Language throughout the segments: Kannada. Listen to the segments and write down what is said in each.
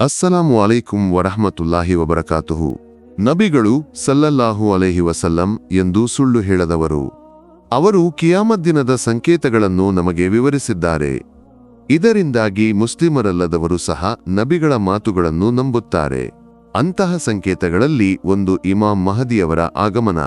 ಅಸ್ಸಲಾಮು ಅಲೈಕುಂ ವರಹಮತುಲ್ಲಾಹಿ ವಬರಕಾತುಹು. ನಬಿಗಳು ಸಲ್ಲಲ್ಲಾಹು ಅಲೈಹಿ ವಸಲ್ಲಂ ಎಂದು ಸುಳ್ಳು ಹೇಳದವರು. ಅವರು ಕಿಯಾಮದ್ದಿನದ ಸಂಕೇತಗಳನ್ನು ನಮಗೆ ವಿವರಿಸಿದ್ದಾರೆ. ಇದರಿಂದಾಗಿ ಮುಸ್ಲಿಮರಲ್ಲದವರು ಸಹ ನಬಿಗಳ ಮಾತುಗಳನ್ನು ನಂಬುತ್ತಾರೆ. ಅಂತಹ ಸಂಕೇತಗಳಲ್ಲಿ ಒಂದು ಇಮಾಂ ಮಹದಿಯವರ ಆಗಮನ.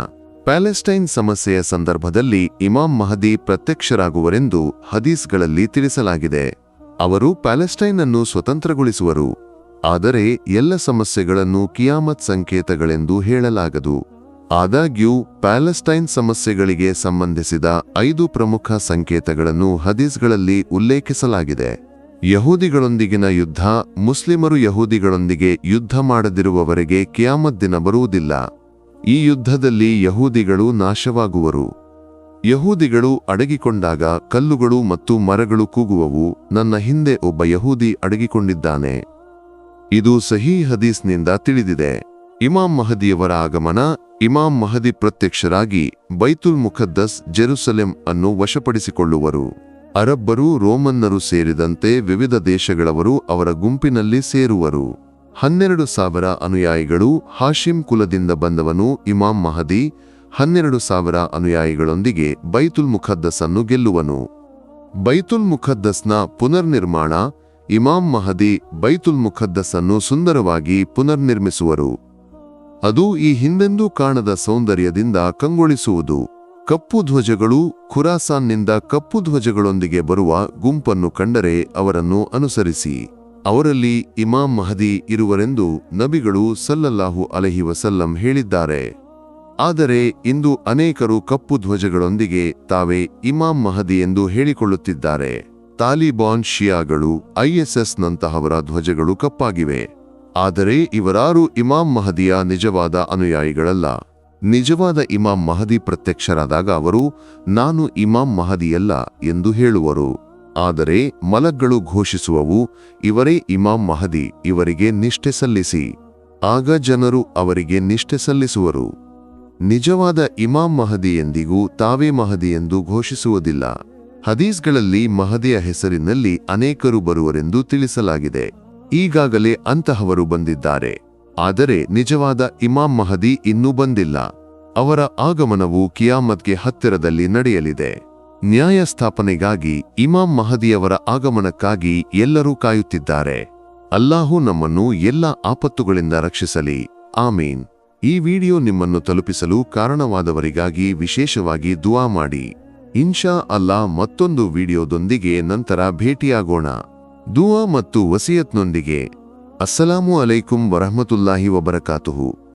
ಪ್ಯಾಲೆಸ್ಟೈನ್ ಸಮಸ್ಯೆಯ ಸಂದರ್ಭದಲ್ಲಿ ಇಮಾಂ ಮಹದಿ ಪ್ರತ್ಯಕ್ಷರಾಗುವರೆಂದು ಹದೀಸ್ಗಳಲ್ಲಿ ತಿಳಿಸಲಾಗಿದೆ. ಅವರು ಪ್ಯಾಲೆಸ್ಟೈನ್ ಅನ್ನು ಸ್ವತಂತ್ರಗೊಳಿಸುವರು. ಆದರೆ ಎಲ್ಲ ಸಮಸ್ಯೆಗಳನ್ನು ಕಿಯಾಮತ್ ಸಂಕೇತಗಳೆಂದು ಹೇಳಲಾಗದು. ಆದಾಗ್ಯೂ, ಪ್ಯಾಲೆಸ್ಟೈನ್ ಸಮಸ್ಯೆಗಳಿಗೆ ಸಂಬಂಧಿಸಿದ ಐದು ಪ್ರಮುಖ ಸಂಕೇತಗಳನ್ನು ಹದೀಸ್ಗಳಲ್ಲಿ ಉಲ್ಲೇಖಿಸಲಾಗಿದೆ. ಯಹೂದಿಗಳೊಂದಿಗಿನ ಯುದ್ಧ, ಮುಸ್ಲಿಮರು ಯಹೂದಿಗಳೊಂದಿಗೆ ಯುದ್ಧ ಮಾಡದಿರುವವರೆಗೆ ಕಿಯಾಮತ್ ದಿನ ಬರುವುದಿಲ್ಲ. ಈ ಯುದ್ಧದಲ್ಲಿ ಯಹೂದಿಗಳು ನಾಶವಾಗುವರು. ಯಹೂದಿಗಳು ಅಡಗಿಕೊಂಡಾಗ ಕಲ್ಲುಗಳು ಮತ್ತು ಮರಗಳು ಕೂಗುವವು. ನನ್ನ ಹಿಂದೆ ಒಬ್ಬ ಯಹೂದಿ ಅಡಗಿಕೊಂಡಿದ್ದಾನೆ. ಇದು ಸಹಿ ಹದೀಸ್ನಿಂದ ತಿಳಿದಿದೆ. ಇಮಾಮ್ ಮಹದಿಯವರ ಆಗಮನ ಇಮಾಮ್ ಮಹದಿ ಪ್ರತ್ಯಕ್ಷರಾಗಿ ಬೈತುಲ್ ಮುಖದ್ದಸ್ ಜೆರುಸಲೆಂ ಅನ್ನು ವಶಪಡಿಸಿಕೊಳ್ಳುವರು. ಅರಬ್ಬರು, ರೋಮನ್ನರು ಸೇರಿದಂತೆ ವಿವಿಧ ದೇಶಗಳವರು ಅವರ ಗುಂಪಿನಲ್ಲಿ ಸೇರುವರು. ಹನ್ನೆರಡು ಸಾವಿರ ಅನುಯಾಯಿಗಳು ಹಾಶಿಂ ಕುಲದಿಂದ ಬಂದವನು ಇಮಾಮ್ ಮಹದಿ, ಹನ್ನೆರಡು ಸಾವಿರ ಅನುಯಾಯಿಗಳೊಂದಿಗೆ ಬೈತುಲ್ ಮುಖದ್ದಸ್ ಅನ್ನು ಗೆಲ್ಲುವನು. ಬೈತುಲ್ ಮುಖದ್ದಸ್ನ ಪುನರ್ನಿರ್ಮಾಣ ಇಮಾಂ ಮಹದಿ ಬೈತುಲ್ ಮುಖದ್ದಸ್ ಅನ್ನು ಸುಂದರವಾಗಿ ಪುನರ್ನಿರ್ಮಿಸುವರು. ಅದು ಈ ಹಿಂದೆಂದೂ ಕಾಣದ ಸೌಂದರ್ಯದಿಂದ ಕಂಗೊಳಿಸುವುದು. ಕಪ್ಪು ಧ್ವಜಗಳು ಖುರಾಸಾನ್ನಿಂದ ಕಪ್ಪು ಧ್ವಜಗಳೊಂದಿಗೆ ಬರುವ ಗುಂಪನ್ನು ಕಂಡರೆ ಅವರನ್ನು ಅನುಸರಿಸಿ. ಅವರಲ್ಲಿ ಇಮಾಂ ಮಹದಿ ಇರುವರೆಂದು ನಬಿಗಳು ಸಲ್ಲಲ್ಲಾಹು ಅಲಹಿ ವಸಲ್ಲಂ ಹೇಳಿದ್ದಾರೆ. ಆದರೆ ಇಂದು ಅನೇಕರು ಕಪ್ಪು ಧ್ವಜಗಳೊಂದಿಗೆ ತಾವೇ ಇಮಾಂ ಮಹದಿ ಎಂದು ಹೇಳಿಕೊಳ್ಳುತ್ತಿದ್ದಾರೆ. ತಾಲಿಬಾನ್ ಶಿಯಾಗಳು ಐಎಸ್ಎಸ್ನಂತಹವರ ಧ್ವಜಗಳು ಕಪ್ಪಾಗಿವೆ. ಆದರೆ ಇವರಾರು ಇಮಾಮ್ ಮಹದಿಯ ನಿಜವಾದ ಅನುಯಾಯಿಗಳಲ್ಲ. ನಿಜವಾದ ಇಮಾಮ್ ಮಹದಿ ಪ್ರತ್ಯಕ್ಷರಾದಾಗ ಅವರು, ನಾನು ಇಮಾಮ್ ಮಹದಿಯಲ್ಲ ಎಂದು ಹೇಳುವರು. ಆದರೆ ಮಲಗ್ಗಳು ಘೋಷಿಸುವವು, ಇವರೇ ಇಮಾಮ್ ಮಹದಿ, ಇವರಿಗೆ ನಿಷ್ಠೆ ಸಲ್ಲಿಸಿ ಆಗ ಜನರು ಅವರಿಗೆ ನಿಷ್ಠೆ ಸಲ್ಲಿಸುವರು. ನಿಜವಾದ ಇಮಾಮ್ ಮಹದಿ ಎಂದಿಗೂ ತಾವೇ ಮಹದಿ ಎಂದು ಘೋಷಿಸುವುದಿಲ್ಲ. ಹದೀಸ್ಗಳಲ್ಲಿ ಮಹದಿಯ ಹೆಸರಿನಲ್ಲಿ ಅನೇಕರು ಬರುವರೆಂದು ತಿಳಿಸಲಾಗಿದೆ. ಈಗಾಗಲೇ ಅಂತಹವರು ಬಂದಿದ್ದಾರೆ. ಆದರೆ ನಿಜವಾದ ಇಮಾಮ್ ಮಹದಿ ಇನ್ನೂ ಬಂದಿಲ್ಲ. ಅವರ ಆಗಮನವು ಕಿಯಾಮತ್ಗೆ ಹತ್ತಿರದಲ್ಲಿ ನಡೆಯಲಿದೆ. ನ್ಯಾಯ ಸ್ಥಾಪನೆಗಾಗಿ ಇಮಾಂ ಮಹದಿಯವರ ಆಗಮನಕ್ಕಾಗಿ ಎಲ್ಲರೂ ಕಾಯುತ್ತಿದ್ದಾರೆ. ಅಲ್ಲಾಹು ನಮ್ಮನ್ನು ಎಲ್ಲ ಆಪತ್ತುಗಳಿಂದ ರಕ್ಷಿಸಲಿ. ಆಮೀನ್. ಈ ವಿಡಿಯೋ ನಿಮ್ಮನ್ನು ತಲುಪಿಸಲು ಕಾರಣವಾದವರಿಗಾಗಿ ವಿಶೇಷವಾಗಿ ದುವಾ ಮಾಡಿ. ಇನ್ಶಾ ಅಲ್ಲಾ ಮತ್ತೊಂದು ವಿಡಿಯೋದೊಂದಿಗೆ ನಂತರ ಭೇಟಿಯಾಗೋಣ. ದುವಾ ಮತ್ತು ವಸಿಯತ್ನೊಂದಿಗೆ. ಅಸ್ಸಲಾಮು ಅಲೈಕುಂ ವರಹಮತುಲ್ಲಾಹಿ ವಬರಕಾತುಹು.